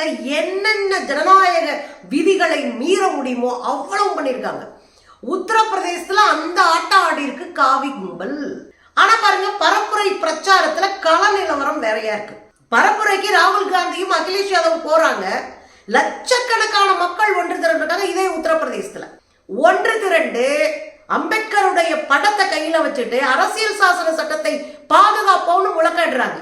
பயத்துல என்னென்ன ஜனநாயக விதிகளை மீற முடியுமோ அவ்வளவு பண்ணியிருக்காங்க. உத்தரப்பிரதேசத்துல அந்த ஆட்டம் ஆடி இருக்கு காவி கும்பல். ஆனா பாருங்க பரப்புரை பிரச்சாரத்துல கள நிலவரம் வேறையா இருக்கு. பரப்புரைக்கு ராகுல் காந்தியும் அகிலேஷ் யாதவ் போறாங்க. லட்சக்கணக்கான மக்கள் ஒன்று திரண்டிருக்காங்க இதே உத்தரப்பிரதேசத்துல. ஒன்று திரண்டு அம்பேத்கருடைய படத்தை கையில வச்சுட்டு அரசியல் சாசன சட்டத்தை பாதுகாப்போம்னு முழக்காடுறாங்க.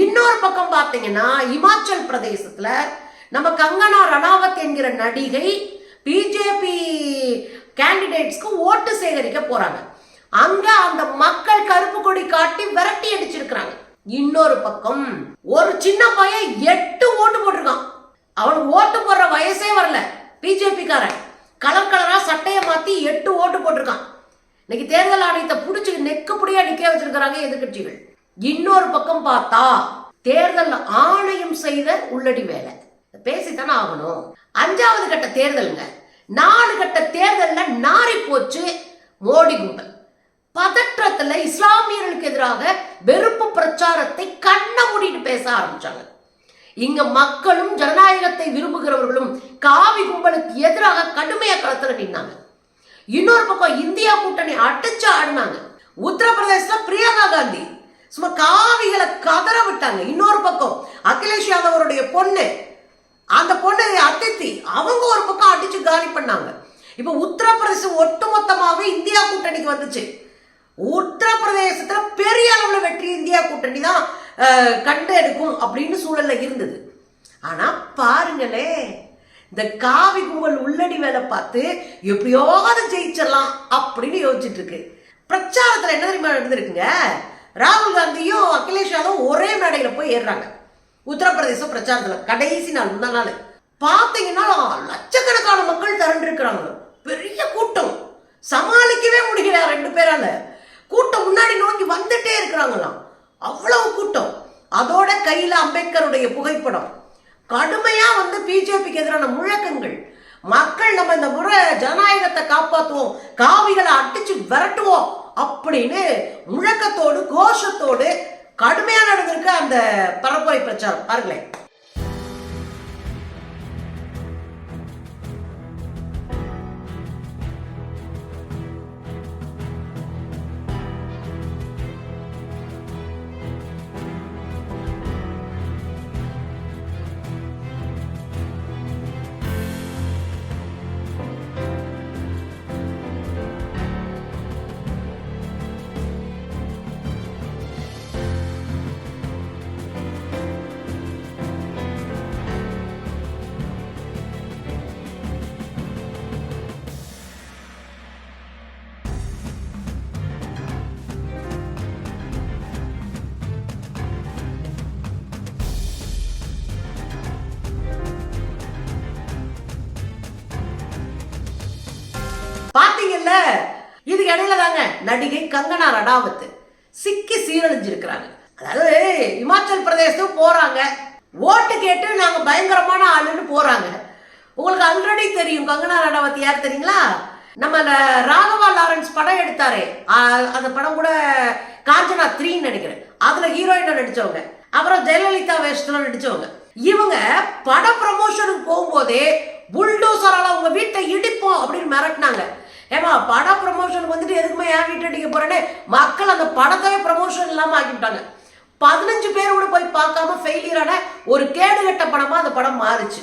இன்னொரு பக்கம் பார்த்தீங்கன்னா இமாச்சல் பிரதேசத்துல நம்ம கங்கனா ரணாவத் என்கிற நடிகை பிஜேபி கேண்டிடேட்ஸ்க்கு ஓட்டு சேகரிக்க போறாங்க. அங்க அந்த மக்கள் கருப்பு கொடி காட்டி விரட்டி அடிச்சிருக்கிறாங்க. இன்னொரு பக்கம் ஒரு சின்ன பையன் எட்டு ஓட்டு போட்டிருக்கான். அவன் ஓட்டு போடுற வயசே வரல. பிஜேபி காரன் கலர் கலரா சட்டையை மாத்தி எட்டு ஓட்டு போட்டிருக்கான். இன்னைக்கு தேர்தல் ஆணையத்தை புடிச்சு நெக்குப்படியா நிக்க வச்சிருக்கிறாங்க எதிர்க்கட்சிகள். இன்னொரு பக்கம் பார்த்தா தேர்தல் ஆணையம் செய்த உள்ளடி வேலை. பேசித்தானே ஆகணும். அஞ்சாவது கட்ட தேர்தலுங்க. நாலு கட்ட தேர்தலில் நாரி போச்சு மோடி கும்பல். பதற்றத்தில் இஸ்லாமியர்களுக்கு எதிராக வெறுப்பு பிரச்சாரத்தை கண்ண மூடிட்டு பேச ஆரம்பிச்சாங்க. இங்க மக்களும் ஜனநாயகத்தை விரும்புகிறவர்களும் காவி கும்பலுக்கு எதிராக கடுமையா களத்துல நின்னாங்க. இன்னொரு பக்கம் இந்தியா கூட்டணி அடிச்சு ஆடினாங்க. உத்தரப்பிரதேச பிரியங்கா காந்தி. சும்மா காவிகளை கதற விட்டாங்க. இன்னொரு பக்கம் அகிலேஷ் யாதவருடைய பொண்ணு. அந்த பொண்ணு அத்தித்தி அவங்க ஒரு பக்கம் அடிச்சு காலி பண்ணாங்க. இப்ப உத்தரப்பிரதேசம் ஒட்டுமொத்தமாக இந்தியா கூட்டணிக்கு வந்துச்சு. உத்தரப்பிரதேசத்துல பெரிய அளவுல வெற்றி இந்தியா கூட்டணி தான் கண்டு எடுக்கும் அப்படின்னு சூழல்ல இருந்தது. ஆனா பாருங்களே இந்த காவி கும்பல் உள்ளடி வேலை பார்த்து எப்படியாவது ஜெயிச்சிடலாம் அப்படின்னு யோசிச்சுட்டு இருக்கு. பிரச்சாரத்துல என்ன தெரியுமா நடந்திருக்குங்க? ராகுல் காந்தியும் அகிலேஷ் யாதவும் ஒரே மேடையில் போய் ஏறுறாங்க. உத்தரப்பிரதேச பிரச்சாரத்தில் கடைசி நாள் முந்தா நாள். பார்த்தீங்கன்னா லட்சக்கணக்கான மக்கள் திரண்டிருக்கிறாங்க. பெரிய கூட்டம். சமாளிக்கவே முடியல ரெண்டு பேரால. கூட்டம் முன்னாடி நோக்கி வந்துட்டே இருக்கிறாங்களாம். அவ்வளவு கூட்டம். அதோட கையில் அம்பேத்கருடைய புகைப்படம். கடுமையாக வந்து பிஜேபிக்கு எதிரான முழக்கங்கள். மக்கள் நம்ம இந்த முறை ஜனநாயகத்தை காப்பாற்றுவோம் காவிகளை அடிச்சு விரட்டுவோம் அப்படின்னு முழக்கத்தோடு கோஷத்தோடு கடுமையாக நடந்திருக்கு அந்த பரப்புரை பிரச்சாரம். பாருங்களேன். நடிகை கங்கனா ரடாவத் சிக்கி சீரழிஞ்சிருக்கிறாங்க. அதாவது இமாச்சல் பிரதேசத்துக்கு போறாங்க. ஓட்டு கேட்டு நாங்க பயங்கரமான ஆளுன்னு போறாங்க. உங்களுக்கு ஆல்ரெடி தெரியும். கங்கனா ரடாவத் யார் தெரியுங்களா? நம்ம அந்த ராகவா லாரன்ஸ் படம் எடுத்தாரே. அந்த படம் கூட காஞ்சனா த்ரீன்னு நினைக்கிறேன். அதுல ஹீரோயினா நடிச்சவங்க. அப்புறம் ஜெயலலிதா வேஷத்துல நடிச்சவங்க. இவங்க பட ப்ரமோஷனுக்கு போகும்போதே புல்டோசரால உங்க வீட்டை இடிப்போம் அப்படின்னு மிரட்டினாங்க. ஏமா படம் ப்ரமோஷனுக்கு வந்துட்டு எதுக்குமே ஏன் வீட்டு அடிக்க போறேன்னு? மக்கள் அந்த படத்தையே ப்ரமோஷன் இல்லாம ஆக்கிவிட்டாங்க. பதினஞ்சு பேர் கூட போய் பார்க்காம ஃபெயிலியரான ஒரு கேடுகட்ட படமா அந்த படம் மாறுச்சு.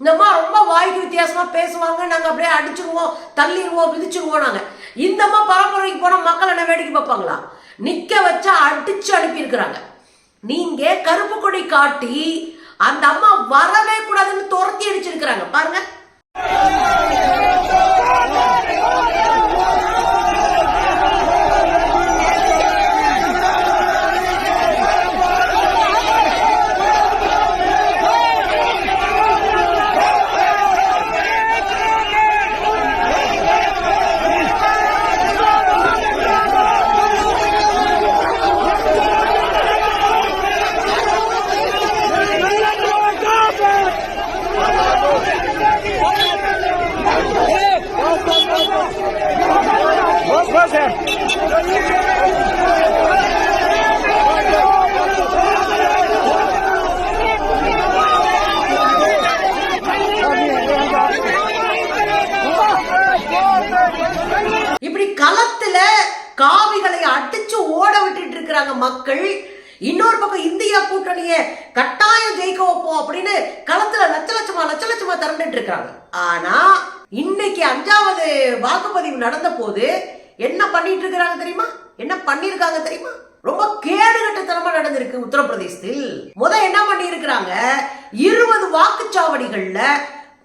இந்தம்மா ரொம்ப வாய்க்கு வித்தியாசமா பேசுவாங்க. நாங்க அப்படியே அடிச்சிருவோம் தள்ளிடுவோம் மிதிச்சிருவோம் நாங்க. இந்த அம்மா பரப்புரைக்கு போனா மக்கள் என்ன வேடிக்கை பார்ப்பாங்களா? நிக்க வச்சா அடிச்சு அனுப்பியிருக்கிறாங்க. நீங்க கருப்பு கொடி காட்டி அந்த அம்மா வரவே கூடாதுன்னு துரத்தி அடிச்சிருக்கிறாங்க. பாருங்க. ஓட விட்டுட்டு இருக்கிறாங்க மக்கள். இன்னொரு பக்கம் இந்தியா கூட்டணியை கட்டாயம் ஜெயிக்க வைப்போம் அப்படின்னு களத்துல லட்ச லட்சமா லட்ச லட்சமா திரண்டுட்டு இருக்காங்க ஆனா இன்னைக்கு அஞ்சாவது வாக்குப்பதிவு நடந்த போது என்ன பண்ணிட்டு இருக்கிறாங்க தெரியுமா? என்ன பண்ணிருக்காங்க தெரியுமா? ரொம்ப கேடுகட்டத்தனமா நடந்திருக்கு உத்தரப்பிரதேசத்தில். முத என்ன பண்ணி இருக்கிறாங்க இருபது வாக்குச்சாவடிகள்ல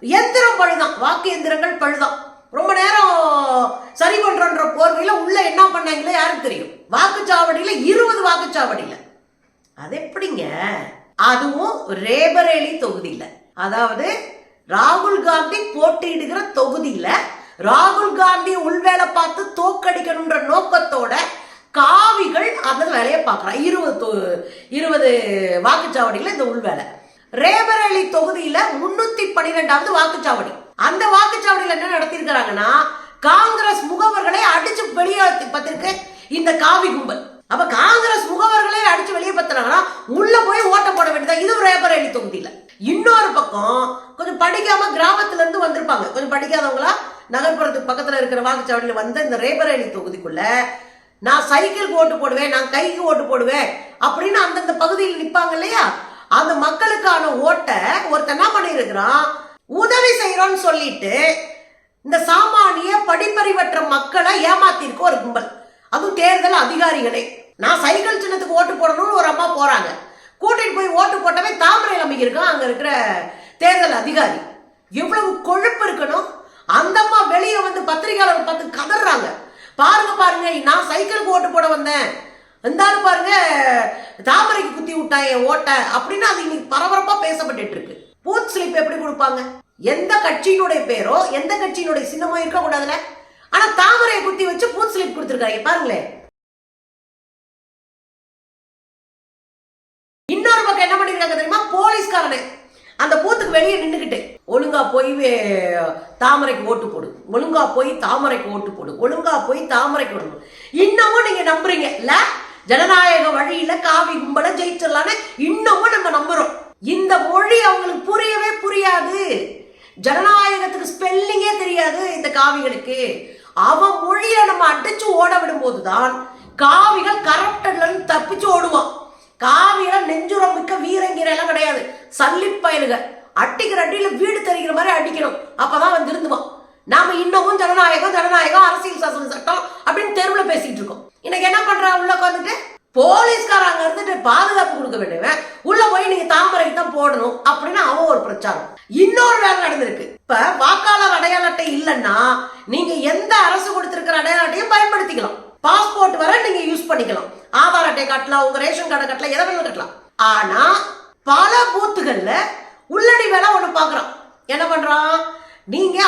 எந்திரம் பழுதான். வாக்கு எந்திரங்கள் பழுதான். ரொம்ப நேரம் சரி பண்றோன்ற போர்வையில் உள்ளே என்ன பண்ணாங்களோ யாருக்கு தெரியும்? வாக்குச்சாவடியில் இருபது வாக்குச்சாவடியில். அது எப்படிங்க? அதுவும் ரேபரேலி தொகுதியில். அதாவது ராகுல் காந்தி போட்டியிடுகிற தொகுதியில் ராகுல் காந்தி உள்வேலை பார்த்து தோக்கடிக்கணுன்ற நோக்கத்தோட காவிகள் அந்த வேலையை பார்க்குறான் இருபது தொ- இருபது வாக்குச்சாவடியில் இந்த உள்வேலை ரேபரேலி தொகுதியில் முன்னூற்றி பன்னிரெண்டாவது வாக்குச்சாவடி. அந்த வாக்குச்சாவடியில் என்ன நடத்தியிருக்கிறாங்கன்னா காங்கிரஸ் முகவர்களை அடிச்சு வெளியே பத்திருக்கு இந்த காவி கும்பல். அப்ப காங்கிரஸ் முகவர்களை அடிச்சு வெளியே பத்தினாங்கன்னா உள்ள போய் ஓட்ட போட வேண்டியதா? இது ரேபரேலி தொகுதியில. இன்னொரு பக்கம் கொஞ்சம் படிக்காம கிராமத்துல இருந்து வந்திருப்பாங்க. கொஞ்சம் படிக்காதவங்களா நகர்ப்புறத்துக்கு பக்கத்துல இருக்கிற வாக்குச்சாவடியில வந்த இந்த ரேபரேலி தொகுதிக்குள்ள நான் சைக்கிளுக்கு ஓட்டு போடுவேன் நான் கைக்கு ஓட்டு போடுவேன் அப்படின்னு அந்தந்த பகுதியில் நிற்பாங்க இல்லையா? அந்த மக்களுக்கான ஓட்டை ஒருத்தன் என்ன பண்ணியிருக்கிறான்? உதவி செய்யறோம்னு சொல்லிட்டு இந்த சாமானிய படிப்பறிவற்ற மக்களை ஏமாத்திருக்க ஒரு கும்பல். அதுவும் தேர்தல் அதிகாரிகளே. நான் சைக்கிள் சின்னத்துக்கு ஓட்டு போடணும்னு ஒரு அம்மா போறாங்க. கூட்டிட்டு போய் ஓட்டு போட்டவே தாமரையில் அமைக்கிருக்கான் அங்க இருக்கிற தேர்தல் அதிகாரி. எவ்வளவு கொழுப்பு இருக்கணும். அந்த அம்மா வெளியே வந்து பத்திரிகையாளர் பார்த்து கதறாங்க. பாருங்க பாருங்க நான் சைக்கிளுக்கு ஓட்டு போட வந்தேன். இருந்தாலும் பாருங்க தாமரைக்கு குத்தி விட்டான் என் ஓட்டை அப்படின்னு அது இன்னைக்கு பரபரப்பா பேசப்பட்டுட்டு இருக்கு. பூத் ஸ்லிப் எப்படி கொடுப்பாங்க? எந்த கட்சியினுடைய பேரோ எந்த கட்சியினுடைய சின்னமோ இருக்க கூடாதுல ஆனா தாமரையை குத்தி வச்சு பூத் ஸ்லிப் கொடுத்துருக்காங்க. பாருங்களேன். இன்னொரு பக்கம் என்ன பண்ணிருக்காங்க தெரியுமா? போலீஸ்காரனே. அந்த பூத்துக்கு வெளியே நின்றுக்கிட்டு ஒழுங்கா போய் தாமரைக்கு ஓட்டு போடு. ஒழுங்கா போய் தாமரைக்கு ஓட்டு போடு. ஒழுங்கா போய் தாமரைக்கு ஓடு இன்னமும் நீங்க நம்புறீங்க. இல்ல ஜனநாயக வழியில காவி கும்பல ஜெயிச்சிடலான்னு இன்னமும் நம்ம நம்புறோம். இந்த மொழி அவங்களுக்கு புரியவே புரியாது. ஜனநாயகத்துக்கு ஸ்பெல்லிங்கே தெரியாது இந்த காவிகளுக்கு. அவன் மொழியில நம்ம அடிச்சு ஓட விடும்போதுதான் காவிகள் கரப்டட்ல இருந்து தப்பிச்சு ஓடுவான். காவிகள் நெஞ்சுரம் மிக்க வீரங்கிற எல்லாம் கிடையாது. சல்லிப்பயலுக அடிக்கிற அடியில் வீடு தெரிகிற மாதிரி அடிக்கணும். அப்பதான் வந்து திருந்துவான் நாம இன்னமும் ஜனநாயகம் ஜனநாயகம் அரசியல் சாசன சட்டம் அப்படின்னு தெருவில் பேசிட்டு இருக்கோம். இன்னைக்கு என்ன பண்றா? உள்ள உட்காந்துட்டு போலீஸ்காரங்க இருந்துட்டு பாதுகாப்பு கொடுக்க வேண்டியவன். உள்ள போய் நீங்க தாமரைக்கு தான் போடணும் அப்படின்னு அவன் ஒரு பிரச்சாரம். இன்னொரு வேலை நடந்திருக்கு. இப்ப வாக்காளர் அடையாள அட்டை இல்லைன்னா நீங்க எந்த அரசு கொடுத்திருக்கிற அடையாள அட்டையும் பயன்படுத்திக்கலாம். பாஸ்போர்ட் வர நீங்க யூஸ் பண்ணிக்கலாம். ஆதார் அட்டை கட்டலாம் உங்க ரேஷன் கார்டை கட்டலாம் எதை வேணாலும் கட்டலாம். ஆனா பல பூத்துகள்ல உள்ளடி வேலை ஒண்ணு பாக்குறான். என்ன பண்றான்? நீங்க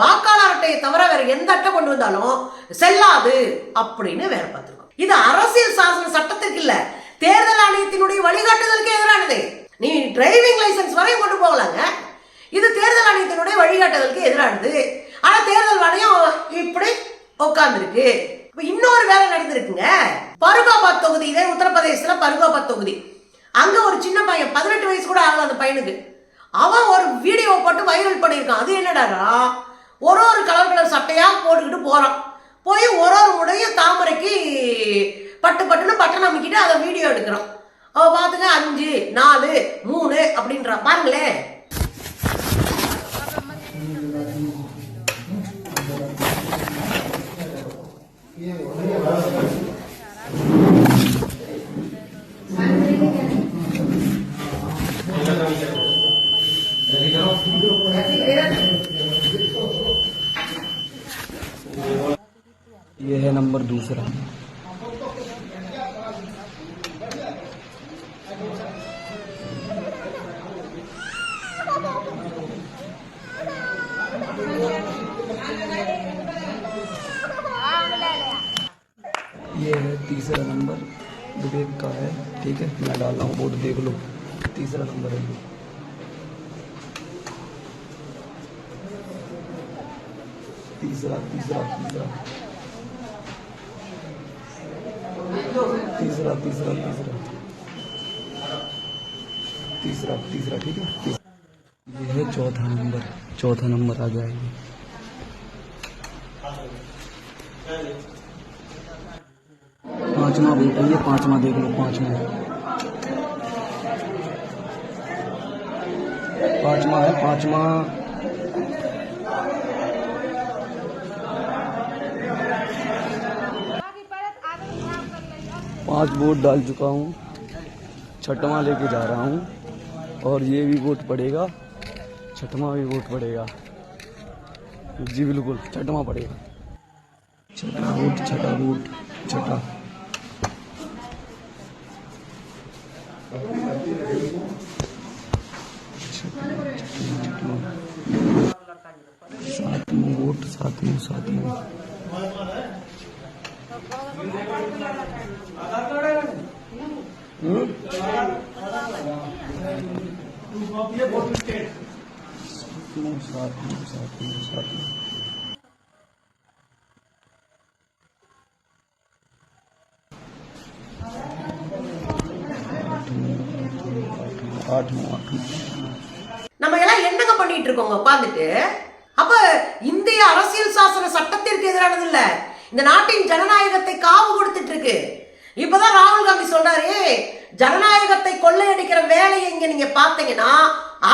வாக்காளர் அட்டையை தவிர வேற எந்த அட்டை கொண்டு வந்தாலும் செல்லாது அப்படின்னு வேற பார்த்துருக்கோம் இது அரசியல் சாசன சட்டத்திற்கு இல்ல. தேர்தல் ஆணையத்தினுடைய வழிகாட்டுதலுக்கு எதிரானது. நீ டிரைவிங் லைசென்ஸ் வரையும் கொண்டு போகலாங்க. இது தேர்தல் ஆணையத்தினுடைய வழிகாட்டுதலுக்கு எதிரானது. ஆனா தேர்தல் ஆணையம் இப்படி உட்கார்ந்துருக்கு இன்னொரு வேலை நடந்திருக்குங்க. பருகாபாத் தொகுதி இதே உத்தரப்பிரதேசத்துல பருகாபாத் தொகுதி. அங்க ஒரு சின்ன பையன் பதினெட்டு வயசு கூட ஆகல அந்த பையனுக்கு. அவன் ஒரு வீடியோ போட்டு வைரல் பண்ணியிருக்கான். அது என்னடானா ஒரு ஒரு கலர் கலர் சட்டையா போட்டுக்கிட்டு போறான். போய் ஒரு ஒரு முறையும் தாமரைக்கு பட்டு பட்டுன்னு பட்டன் அமைக்கிட்டு அதை வீடியோ எடுக்கிறான். அவள் பார்த்துங்க அஞ்சு நாலு மூணு அப்படின்றான் பாருங்களேன். Yeah, ये है तीसरा नंबर, विवेक का है, ठीक है? मैं डाल रहा हूँ, बोर्ड देख लो। तीसरा नंबर है तीसरा तीसरा तीसरा। तीसरा तीसरा तीसरा। तीसरा तीसरा, ठीक है। ये है चौथा नंबर चौथा नंबर आ जाएगी पांचवा है, ये पांचवा देख लो, पांचवा पांचवा है, पांचवा। पाँच वोट डाल चुका हूँ, छठवा लेके जा रहा हूँ, और ये भी वोट पड़ेगा, छठवा भी वोट पड़ेगा। जी बिल्कुल, छठवा पड़ेगा। छठा वोट छठा वोट, छठा। साथ में वोट साथ में साथ में साथ में साथ में साथ में ஆட்டணும் நம்ம எல்லாம் என்னங்க பண்ணிட்டு இருக்கோங்க? உட்காந்துட்டு அப்ப இந்திய அரசியல் சாசன சட்டத்திற்கு எதிரானது இல்ல. இந்த நாட்டின் ஜனநாயகத்தை காவு கொடுத்துட்டு இருக்கு. இப்பதான் ராகுல் காந்தி சொல்றாரு ஜனநாயகத்தை கொள்ளையடிக்கிற வேலையை இங்க நீங்க பாத்தீங்கன்னா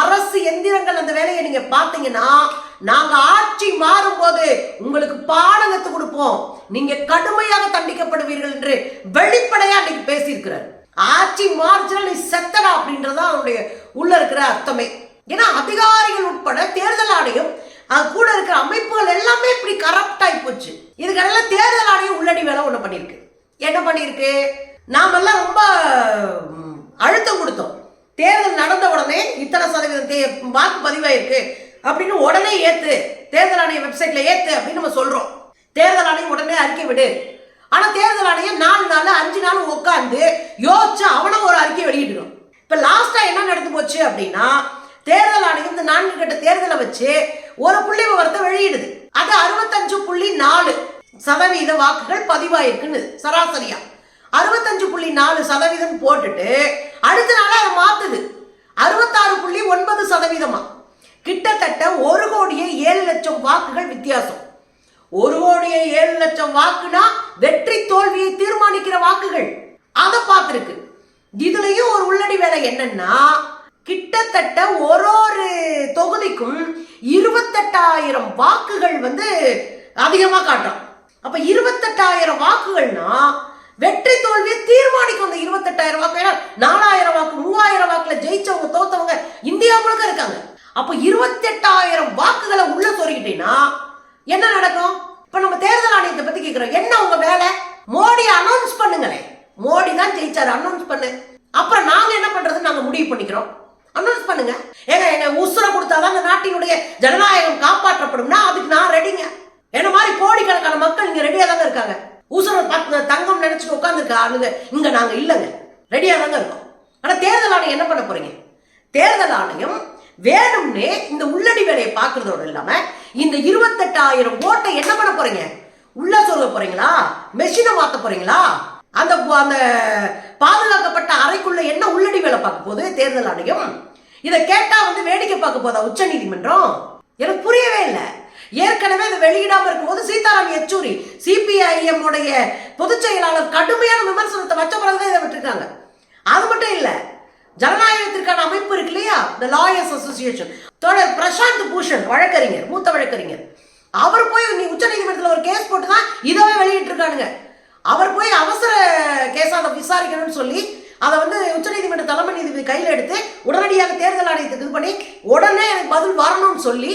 அரசு எந்திரங்கள் அந்த வேலையை நீங்க பாத்தீங்கன்னா நாங்க ஆட்சி மாறும் போது உங்களுக்கு பாடம் கத்து கொடுப்போம். நீங்க கடுமையாக தண்டிக்கப்படுவீர்கள் என்று வெளிப்படையா அன்னைக்கு பேசியிருக்கிறார். ஆட்சி மாறுச்சுன்னா நீ செத்தடா அப்படின்றதான் அவனுடைய உள்ள இருக்கிற அர்த்தமே. ஏன்னா அதிகாரிகள் உட்பட தேர்தல் ஆணையம் கூட இருக்கிற அமைப்புகள் எல்லாமே இப்படி கரப்ட் ஆகி போச்சு. இதுக்கெல்லாம் தேர்தல் ஆணையம் உள்ளடி வேலை ஒண்ணு பண்ணிருக்கு என்ன பண்ணிருக்கு நாமெல்லாம் ரொம்ப அழுத்தம் கொடுத்தோம். தேர்தல் நடந்த உடனே இத்தனை சதவீதம் வாக்கு பதிவாயிருக்கு அப்படின்னு உடனே ஏத்து தேர்தல் ஆணைய வெப்சைட்ல ஏத்து அப்படின்னு நம்ம சொல்றோம். தேர்தல் ஆணையம் உடனே அறிக்கை விடு ஆனா தேர்தல் ஆணையம் நாலு நாள் உட்காந்து யோசிச்சு அவனை ஒரு அறிக்கை வெளியிடணும் இப்போ லாஸ்ட்டாக என்ன நடந்து போச்சு அப்படின்னா தேர்தல் ஆணையம் இந்த நான்கு கட்ட தேர்தலை வச்சு ஒரு புள்ளி விவரத்தை வெளியிடுது. அது அறுபத்தஞ்சு புள்ளி நாலு சதவீத வாக்குகள் பதிவாயிருக்குன்னு சராசரியா. அறுபத்தஞ்சு புள்ளி நாலு சதவீதம் போட்டுட்டு அடுத்த நாள் அதை மாத்துது. அறுபத்தாறு புள்ளி ஒன்பது சதவீதமா. கிட்டத்தட்ட ஒரு கோடியே ஏழு லட்சம் வாக்குகள் வித்தியாசம். ஒரு கோடியே ஏழு லட்சம் வாக்குனா வெற்றி தோல்வியை தீர்மானிக்கிற வாக்குகள். அதை பார்த்துருக்கு. இதுலயும் ஒரு உள்ளடி வேலை என்னன்னா கிட்டத்தட்ட ஒரு ஒரு தொகுதிக்கும் இருபத்தெட்டாயிரம் வாக்குகள் வந்து அதிகமா காட்டும் அப்ப இருபத்தெட்டாயிரம் வாக்குகள்னா வெற்றி தோல்வியை தீர்மானிக்கும் அந்த இருபத்தெட்டாயிரம் வாக்கு. ஏன்னா நாலாயிரம் வாக்கு மூவாயிரம் வாக்குல ஜெயிச்சவங்க தோத்தவங்க இந்தியா முழுக்க இருக்காங்க. அப்ப இருபத்தெட்டாயிரம் வாக்குகளை உள்ள சொல்லிக்கிட்டீங்கன்னா என்ன நடக்கும் இப்ப நம்ம தேர்தல் ஆணையத்தை பத்தி கேக்குறோம் என்ன உங்க வேலை மோடி அனௌன்ஸ் பண்ணுங்களேன் மோடி தான் ஜெயிச்சாரு அனௌன்ஸ் பண்ணு அப்புறம் நாங்க என்ன பண்றது நாங்க முடிவு பண்ணிக்கிறோம் அனௌன்ஸ் பண்ணுங்க ஏங்க எங்க உசுர கொடுத்தாதான் அந்த நாட்டினுடைய ஜனநாயகம் காப்பாற்றப்படும்னா அதுக்கு நான் ரெடிங்க என்ன மாதிரி கோடிக்கணக்கான மக்கள் இங்க ரெடியா தாங்க இருக்காங்க உசுர பத்து தங்கம் நினைச்சிட்டு உட்காந்துருக்க ஆளுங்க இங்க நாங்க இல்லைங்க ரெடியா தாங்க இருக்கோம் ஆனா தேர்தல் ஆணையம் என்ன பண்ண போறீங்க தேர்தல் ஆணையம் வேணும்னே இந்த உள்ளடி வேலையை பார்க்கறதோட இல்லாம இந்த இருபத்தெட்டாயிரம் ஓட்டை என்ன பண்ண போறீங்க? உள்ள சொல்ல போறீங்களா? மெஷினை மாத்த போறீங்களா? அந்த அந்த பாதுகாக்கப்பட்ட அறைக்குள்ள என்ன உள்ளடி வேலை பார்க்க போகுது? தேர்தல் ஆணையம். இதை கேட்டா வந்து வேடிக்கை பார்க்க போதா உச்ச நீதிமன்றம்? எனக்கு புரியவே இல்லை. ஏற்கனவே இதை வெளியிடாம இருக்கும்போது சீதாராம் யெச்சூரி சிபிஐஎம் உடைய பொதுச் செயலாளர் கடுமையான விமர்சனத்தை வச்ச பிறகுதான் இதை விட்டுருக்காங்க. அது மட்டும் இல்லை ஜனநாயகத்திற்கான அமைப்பு இருக்கு இல்லையா? இந்த லாயர்ஸ் அசோசியேஷன் தொடர் பிரசாந்த் பூஷன் வழக்கறிஞர் மூத்த வழக்கறிஞர். அவர் போய் நீ உச்ச நீதிமன்றம் ஒரு கேஸ் போட்டு தான் இதவே வெளியிட்டு அவர் போய் அவசர கேஸாக அதை விசாரிக்கணும்னு சொல்லி அதை வந்து உச்சநீதிமன்ற தலைமை நீதிபதி கையில் எடுத்து உடனடியாக தேர்தல் ஆணையத்துக்கு இது பண்ணி உடனே எனக்கு பதில் வரணும்னு சொல்லி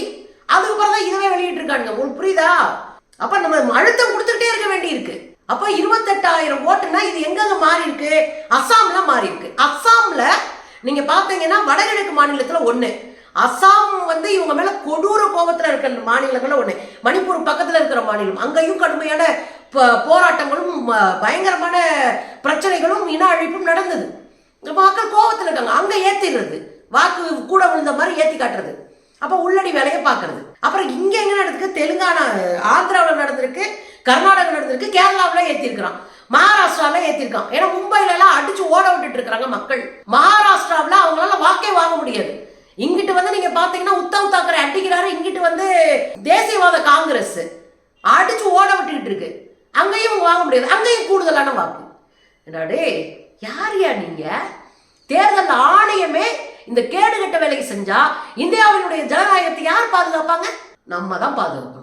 அதுக்கப்புறம் தான் இதுவே வெளியிட்டு இருக்கானுங்க உங்களுக்கு புரியுதா? அப்போ நம்ம அழுத்தம் கொடுத்துக்கிட்டே இருக்க வேண்டியிருக்கு. அப்போ இருபத்தெட்டாயிரம் ஓட்டுனா இது எங்கெங்க மாறி இருக்கு அஸ்ஸாம்ல மாறி இருக்கு அஸ்ஸாம்ல நீங்க பாத்தீங்கன்னா வடகிழக்கு மாநிலத்துல ஒன்று அஸ்ஸாம் வந்து இவங்க மேல கொடூர கோபத்துல இருக்கிற மாநிலங்கள்ல ஒண்ணு. மணிப்பூர் பக்கத்துல இருக்கிற மாநிலம். அங்கேயும் கடுமையான போராட்டங்களும் பயங்கரமான பிரச்சனைகளும் இன அழிப்பும் நடந்தது. மக்கள் கோபத்தில் இருக்காங்க. அங்கே ஏற்றிடுறது வாக்கு கூட விழுந்த மாதிரி ஏற்றி காட்டுறது. அப்போ உள்ளடி வேலையை பார்க்கறது அப்புறம் இங்கே எங்கே நடந்திருக்கு? தெலுங்கானா ஆந்திராவில் நடந்திருக்கு கர்நாடகா நடந்திருக்கு கேரளாவில் ஏற்றிருக்கிறான் மகாராஷ்டிராவில் ஏற்றிருக்கான் ஏன்னா மும்பைல எல்லாம் அடிச்சு ஓட விட்டுட்டு இருக்கிறாங்க மக்கள். மகாராஷ்டிராவில் அவங்களால வாக்கே வாங்க முடியாது. இங்கிட்டு வந்து நீங்க பாத்தீங்கன்னா உத்தவ் தாக்கரே அடிக்கிறாரு. இங்கிட்டு வந்து தேசியவாத காங்கிரஸ். அடிச்சு ஓட விட்டுக்கிட்டு இருக்கு. அங்கேயும் வாங்க முடியாது. அங்கேயும் கூடுதலான வாக்கு. என்னடே யாரியா நீங்க? தேர்தல் ஆணையமே இந்த கேடுகட்ட வேலையை செஞ்சா இந்தியாவினுடைய ஜனநாயகத்தை யார் பாதுகாப்பாங்க? நம்ம தான் பாதுகாப்போம்